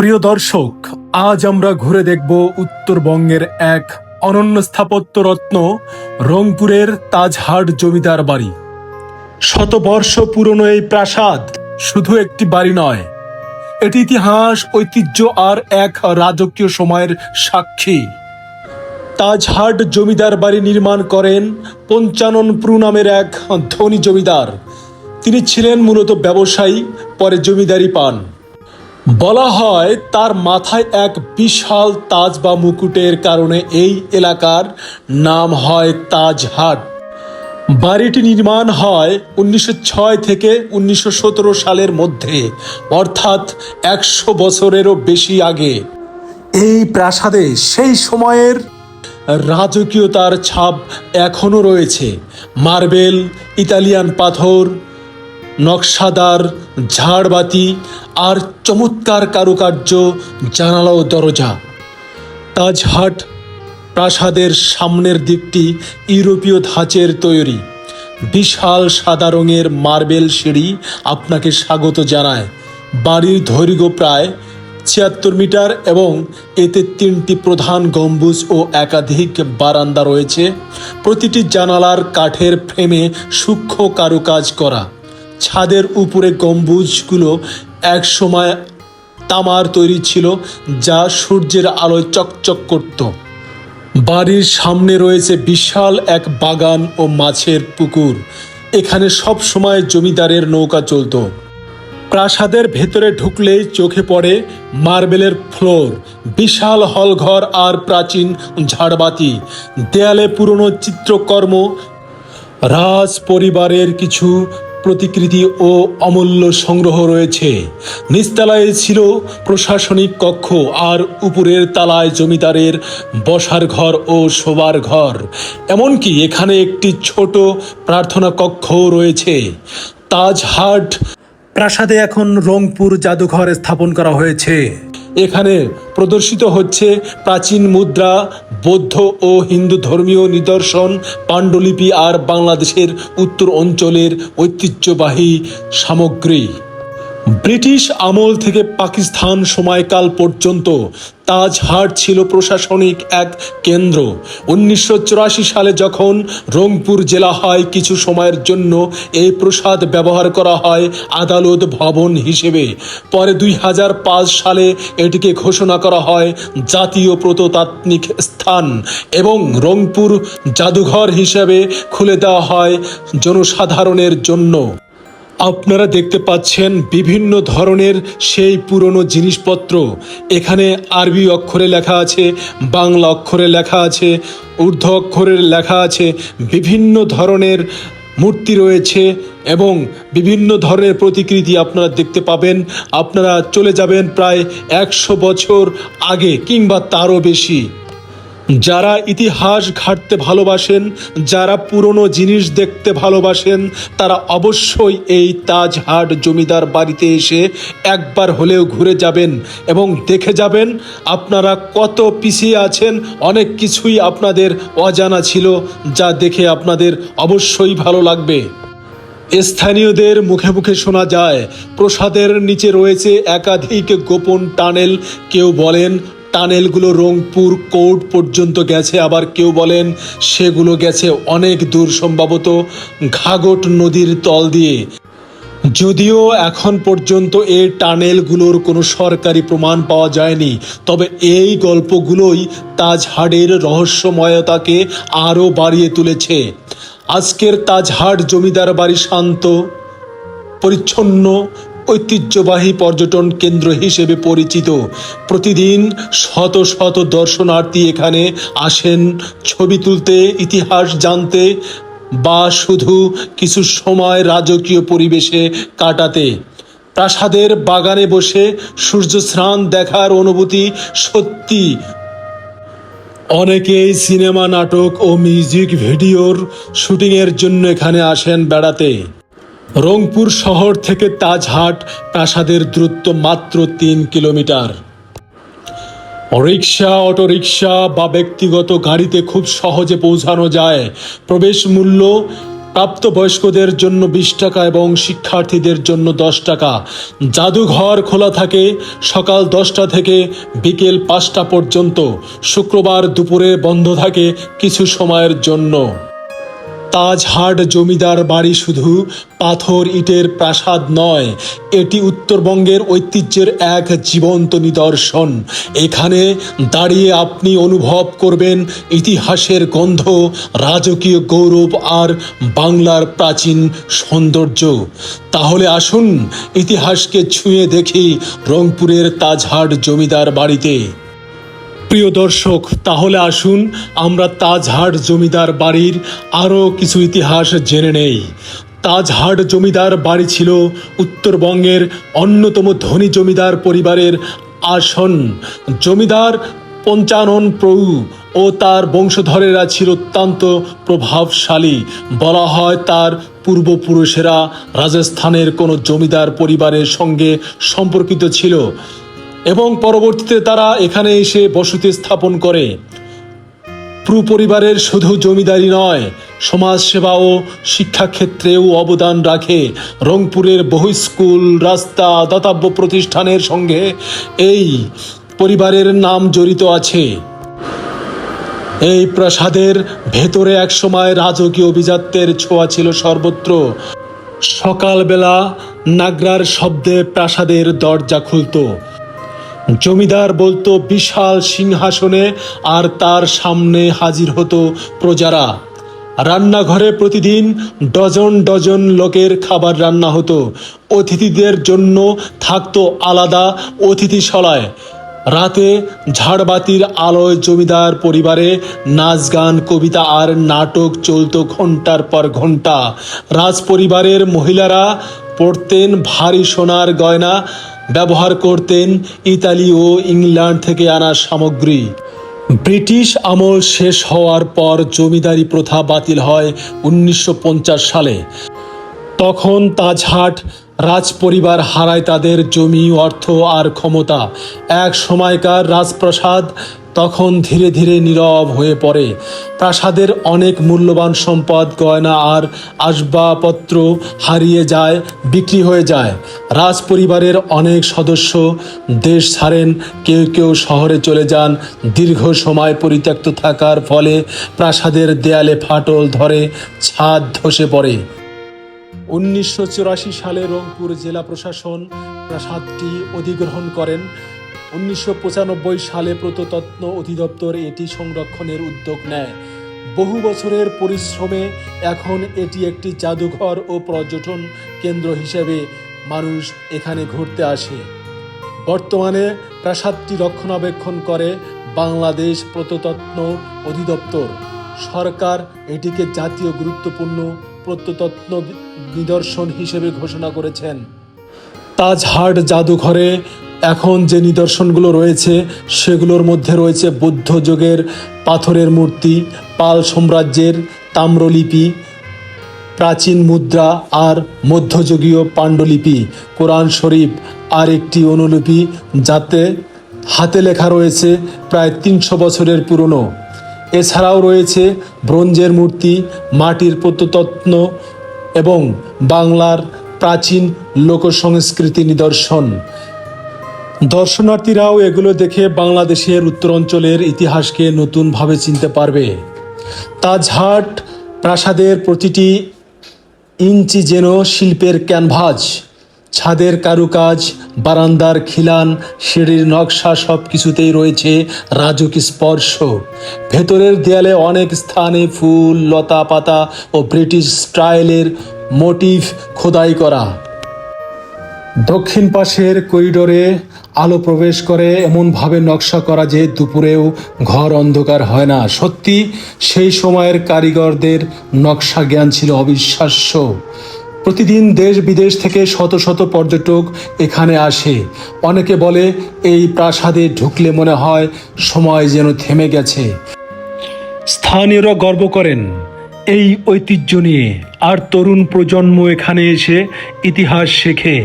প্রিয় দর্শক, আজ আমরা ঘুরে দেখব উত্তরবঙ্গের এক অনন্য স্থাপত্য রত্ন, রংপুরের তাজহাট জমিদার বাড়ি। শতবর্ষ পুরনো এই প্রাসাদ শুধু একটি বাড়ি নয়, এটি ইতিহাস, ঐতিহ্য আর এক রাজকীয় সময়ের সাক্ষী। তাজহাট জমিদার বাড়ি নির্মাণ করেন পঞ্চানন প্রু নামের এক ধনী জমিদার। তিনি ছিলেন মূলত ব্যবসায়ী, পরে জমিদারি পান। বলা হয় তার মাথায় এক বিশাল তাজ বা মুকুটের কারণে এই এলাকার নাম হয় তাজহাট বাড়িটি নির্মাণ হয় উনিশশো ছয় থেকে উনিশশো সতেরো সালের মধ্যে, অর্থাৎ একশো বছরেরও বেশি আগে। এই প্রাসাদে সেই সময়ের রাজকীয়তার ছাপ এখনও রয়েছে। মার্বেল, ইতালিয়ান পাথর নকশাদার, ঝাড়বাতি আর চমৎকার কারুকার্য জানালা ও দরজা। তাজহাট প্রাসাদের সামনের দিকটি ইউরোপীয় ধাঁচের তৈরি। বিশাল সাদা রঙের মার্বেল সিঁড়ি আপনাকে স্বাগত জানায়। বাড়ির দৈর্ঘ্য প্রায় ছিয়াত্তর মিটার এবং এতে তিনটি প্রধান গম্বুজ ও একাধিক বারান্দা রয়েছে। প্রতিটি জানালার কাঠের ফ্রেমে সূক্ষ্ম কারুকাজ করা। ছাদের উপরে গম্বুজগুলো একসময় তামার তৈরি ছিল, যা সূর্যের আলোয় চকচক করত। বাড়ির সামনে রয়েছে বিশাল এক বাগান ও মাছের পুকুর। এখানে সব সময় জমিদারের নৌকা চলতো। প্রাসাদের ভেতরে ঢুকলেই চোখে পড়ে মার্বেলের ফ্লোর, বিশাল হলঘর আর প্রাচীন ঝাড়বাতি, দেয়ালে পুরনো চিত্রকর্ম, রাজ পরিবারের কিছু প্রতিকৃতি ও অমূল্য সংগ্রহ রয়েছে। নিচতলায় ছিল প্রশাসনিক কক্ষ আর উপরের তালায় জমিদারের বসার ঘর ও শোবার ঘর। এমনকি এখানে একটি ছোট প্রার্থনা কক্ষও রয়েছে। তাজহাট প্রাসাদে এখন রংপুর জাদুঘর স্থাপন করা হয়েছে। এখানে প্রদর্শিত হচ্ছে প্রাচীন মুদ্রা, বৌদ্ধ ও হিন্দু ধর্মীয় নিদর্শন, পাণ্ডুলিপি আর বাংলাদেশের উত্তর অঞ্চলের ঐতিহ্যবাহী সামগ্রী। ব্রিটিশ আমল থেকে পাকিস্তান সময়কাল পর্যন্ত তাজহাট ছিল প্রশাসনিক এক কেন্দ্র। উনিশশো চুরাশি সালে যখন রংপুর জেলা হয়, কিছু সময়ের জন্য এই প্রসাদ ব্যবহার করা হয় আদালত ভবন হিসেবে। পরে দুই হাজার পাঁচ সালে এটিকে ঘোষণা করা হয় জাতীয় প্রত্নতাত্ত্বিক স্থান এবং রংপুর জাদুঘর হিসেবে খুলে দেওয়া হয় জনসাধারণের জন্য। আপনারা দেখতে পাচ্ছেন বিভিন্ন ধরনের সেই পুরনো জিনিসপত্র। এখানে আরবি অক্ষরে লেখা আছে, বাংলা অক্ষরে লেখা আছে ঊর্ধ্ব অক্ষরে লেখা আছে, বিভিন্ন ধরনের মূর্তি রয়েছে এবং বিভিন্ন ধরনের প্রতিকৃতি আপনারা দেখতে পাবেন। আপনারা চলে যাবেন প্রায় একশো বছর আগে কিংবা তারও বেশি। যারা ইতিহাস ঘাটতে ভালোবাসেন, যারা পুরনো জিনিস দেখতে ভালোবাসেন, তারা অবশ্যই এই তাজহাট জমিদার বাড়িতে এসে একবার হলেও ঘুরে যাবেন এবং দেখে যাবেন আপনারা কত পিছিয়ে আছেন, অনেক কিছুই আপনাদের অজানা ছিল যা দেখে আপনাদের অবশ্যই ভালো লাগবে। স্থানীয়দের মুখে মুখে শোনা যায়, প্রসাদের নিচে রয়েছে একাধিক গোপন টানেল, কেউ বলেন টানেলগুলো রংপুর কোর্ট পর্যন্ত গেছে। আবার কেউ বলেন সেগুলো গেছে অনেক দূর সম্ভবত ঘাগট নদীর তল দিয়ে। যদিও এখন পর্যন্ত এই টানেলগুলোর কোনো সরকারি প্রমাণ পাওয়া যায়নি, তবে এই গল্পগুলোই তাজহাটের রহস্যময়তাকে আরও বাড়িয়ে তুলেছে। আজকের তাজহাট জমিদার বাড়ি শান্ত, পরিচ্ছন্ন ঐতিহ্যবাহী পর্যটন কেন্দ্র হিসেবে পরিচিত। প্রতিদিন শত শত দর্শনার্থী এখানে আসেন। ছবি তুলতে, ইতিহাস জানতে বা শুধু কিছু সময় রাজকীয় পরিবেশে কাটাতে। প্রাসাদের বাগানে বসে সূর্য স্নান দেখার অনুভূতি সত্যি। অনেকেই সিনেমা, নাটক ও মিউজিক ভিডিওর শুটিংয়ের জন্য এখানে আসেন বেড়াতে। রংপুর শহর থেকে তাজহাট প্রাসাদের দূরত্ব মাত্র তিন কিলোমিটার। রিক্সা অটোরিকশা বা ব্যক্তিগত গাড়িতে খুব সহজে পৌঁছানো যায়। প্রবেশ মূল্য প্রাপ্তবয়স্কদের জন্য বিশ টাকা এবং শিক্ষার্থীদের জন্য দশ টাকা। জাদুঘর খোলা থাকে সকাল দশটা থেকে বিকেল পাঁচটা পর্যন্ত। শুক্রবার দুপুরে বন্ধ থাকে কিছু সময়ের জন্য। তাজহাট জমিদার বাড়ি শুধু পাথর ইটের প্রাসাদ নয়, এটি উত্তরবঙ্গের ঐতিহ্যের এক জীবন্ত নিদর্শন। এখানে দাঁড়িয়ে আপনি অনুভব করবেন ইতিহাসের গন্ধ, রাজকীয় গৌরব আর বাংলার প্রাচীন সৌন্দর্য। তাহলে আসুন ইতিহাসকে ছুঁয়ে দেখি রংপুরের তাজহাট জমিদার বাড়িতে। প্রিয় দর্শক, তাহলে আসুন আমরা তাজহাট জমিদার বাড়ির আরও কিছু ইতিহাস জেনে নেই। তাজহাট জমিদার বাড়ি ছিল উত্তরবঙ্গের অন্যতম ধনী জমিদার পরিবারের আসন। জমিদার পঞ্চানন প্রভু ও তার বংশধরেরা ছিল অত্যন্ত প্রভাবশালী। বলা হয় তার পূর্বপুরুষেরা রাজস্থানের কোনো জমিদার পরিবারের সঙ্গে সম্পর্কিত ছিল। এবং পরবর্তীতে তারা এখানে এসে বসতি স্থাপন করে। প্রু পরিবারের শুধু জমিদারি নয় সমাজ সেবা ও শিক্ষাক্ষেত্রেও অবদান রাখে। রংপুরের বহু স্কুল, রাস্তা, দাতব্য প্রতিষ্ঠানের সঙ্গে এই পরিবারের নাম জড়িত আছে। এই প্রাসাদের ভেতরে একসময় রাজকীয় অভিজাত্যের ছোঁয়া ছিল সর্বত্র। সকালবেলা নাগরার শব্দে প্রাসাদের দরজা খুলতো। জমিদার বলতো, বিশাল সিংহাসনে আর তার সামনে হাজির হতো প্রজারা। রান্নাঘরে প্রতিদিন ডজন ডজন লোকের খাবার রান্না হতো। অতিথিদের জন্য থাকতো আলাদা অতিথিশালায়। রাতে ঝাড়বাতির আলোয় জমিদার পরিবারে নাচ গান, কবিতা আর নাটক চলতো ঘণ্টার পর ঘণ্টা রাজ পরিবারের মহিলারা পড়তেন ভারী সোনার গয়না ব্যবহার করতেন ইতালি ও ইংল্যান্ড থেকে আনা সামগ্রী। ব্রিটিশ আমল শেষ হওয়ার পর জমিদারি প্রথা বাতিল হয় উনিশশো পঞ্চাশ সালে। তখন তাজহাট রাজপরিবার হারায় তাদের জমি, অর্থ আর ক্ষমতা। এক সময়কার রাজপ্রাসাদ তখন ধীরে ধীরে নীরব হয়ে পড়ে। প্রাসাদের অনেক মূল্যবান সম্পদ, গয়না আর আসবাবপত্র হারিয়ে যায়, বিক্রি হয়ে যায়। রাজ পরিবারের অনেক সদস্য দেশ ছাড়েন, কেউ কেউ শহরে চলে যান। দীর্ঘ সময় পরিত্যক্ত থাকার ফলে প্রাসাদের দেয়ালে ফাটল ধরে, ছাদ ধসে পড়ে। উনিশশো চুরাশি সালে রংপুর জেলা প্রশাসন প্রাসাদটি অধিগ্রহণ করেন। উনিশশো পঁচানব্বই সালে প্রত্নতত্ত্ব অধিদপ্তর এটি সংরক্ষণের উদ্যোগ নেয়। বহু বছরের পরিশ্রমে এখন এটি একটি জাদুঘর ও পর্যটন কেন্দ্র হিসেবে মানুষ এখানে ঘুরতে আসে। বর্তমানে প্রাসাদটি রক্ষণাবেক্ষণ করে বাংলাদেশ প্রত্নতত্ত্ব অধিদপ্তর। সরকার এটিকে জাতীয় গুরুত্বপূর্ণ প্রত্নতত্ত্ব নিদর্শন হিসেবে ঘোষণা করেছেন। তাজহাট জাদুঘরে এখন যে নিদর্শনগুলো রয়েছে, সেগুলোর মধ্যে রয়েছে বুদ্ধ যুগের পাথরের মূর্তি, পাল সাম্রাজ্যের তাম্রলিপি, প্রাচীন মুদ্রা আর মধ্যযুগীয় পাণ্ডুলিপি। কোরআন শরীফ আর একটি অনুলিপি যাতে হাতে লেখা রয়েছে প্রায় তিনশো বছরের পুরনো। এছাড়াও রয়েছে ব্রোঞ্জের মূর্তি, মাটির প্রত্নতত্ত্ব এবং বাংলার প্রাচীন লোকসংস্কৃতি নিদর্শন। দর্শনার্থীরাও এগুলো দেখে বাংলাদেশের উত্তরাঞ্চলের ইতিহাসকে নতুনভাবে চিনতে পারবে। তাজহাট প্রাসাদের প্রতিটি ইঞ্চি যেন শিল্পের ক্যানভাস, ছাদের কারুকাজ, বারান্দার খিলান, সিঁড়ির নকশা সব কিছুতেই রয়েছে রাজুক স্পর্শ। ভেতরের দেয়ালে অনেক স্থানে ফুল, লতা পাতা ও ব্রিটিশ স্টাইলের মোটিভ খোদাই করা। দক্ষিণ পাশের করিডোরে আলো প্রবেশ করে, এমনভাবে নকশা করা যে দুপুরেও ঘর অন্ধকার হয় না। সত্যি, সেই সময়ের কারিগরদের নকশা জ্ঞান ছিল অবিশ্বাস্য। প্রতিদিন দেশ বিদেশ থেকে শত শত পর্যটক এখানে আসে। অনেকে বলে, এই প্রাসাদে ঢুকলে মনে হয় সময় যেন থেমে গেছে। স্থানীয়রা গর্ব করেন, এই ঐতিহ্য নিয়ে। আর তরুণ প্রজন্ম এখানে এসে ইতিহাস শেখে।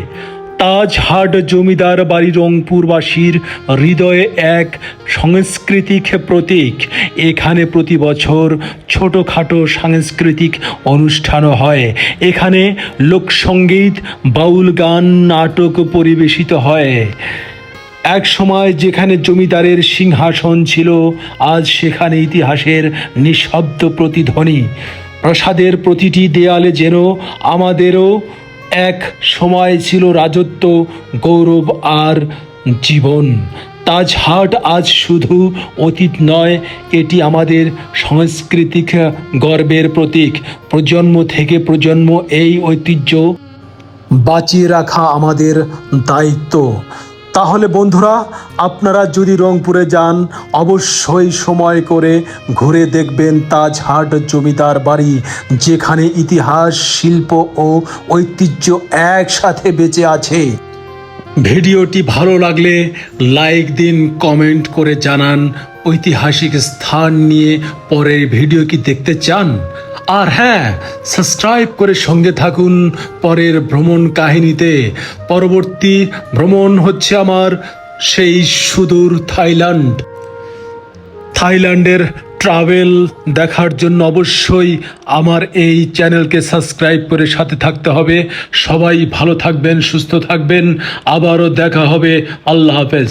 তাজহাট জমিদার বাড়ি রংপুরবাসীর হৃদয়ে এক সাংস্কৃতিক প্রতীক। এখানে প্রতি বছর ছোটোখাটো সাংস্কৃতিক অনুষ্ঠানও হয়। এখানে লোকসঙ্গীত বাউল গান, নাটক পরিবেশিত হয়। এক সময় যেখানে জমিদারের সিংহাসন ছিল, আজ সেখানে ইতিহাসের নিঃশব্দ প্রতিধ্বনি। প্রাসাদের প্রতিটি দেয়ালে যেন আমাদেরও এক সময় ছিল রাজত্ব, গৌরব আর জীবন। তাজহাট আজ শুধু অতীত নয়, এটি আমাদের সাংস্কৃতিক গর্বের প্রতীক। প্রজন্ম থেকে প্রজন্ম এই ঐতিহ্য বাঁচিয়ে রাখা আমাদের দায়িত্ব। তাহলে বন্ধুরা, আপনারা যদি রংপুরে যান, অবশ্যই সময় করে ঘুরে দেখবেন তাজহাট জমিদার বাড়ি, যেখানে ইতিহাস, শিল্প ও ঐতিহ্য একসাথে বেঁচে আছে। ভিডিওটি ভালো লাগলে লাইক দিন, কমেন্ট করে জানান। ঐতিহাসিক স্থান নিয়ে পরের ভিডিও কি দেখতে চান? আর হ্যাঁ সাবস্ক্রাইব করে সঙ্গে থাকুন পরের ভ্রমণ কাহিনীতে। পরবর্তী ভ্রমণ হচ্ছে আমার সেই সুদূর থাইল্যান্ড। থাইল্যান্ডের ট্রাভেল দেখার জন্য অবশ্যই আমার এই চ্যানেলকে সাবস্ক্রাইব করে সাথে থাকতে হবে। সবাই ভালো থাকবেন, সুস্থ থাকবেন। আবারও দেখা হবে। আল্লাহ হাফেজ।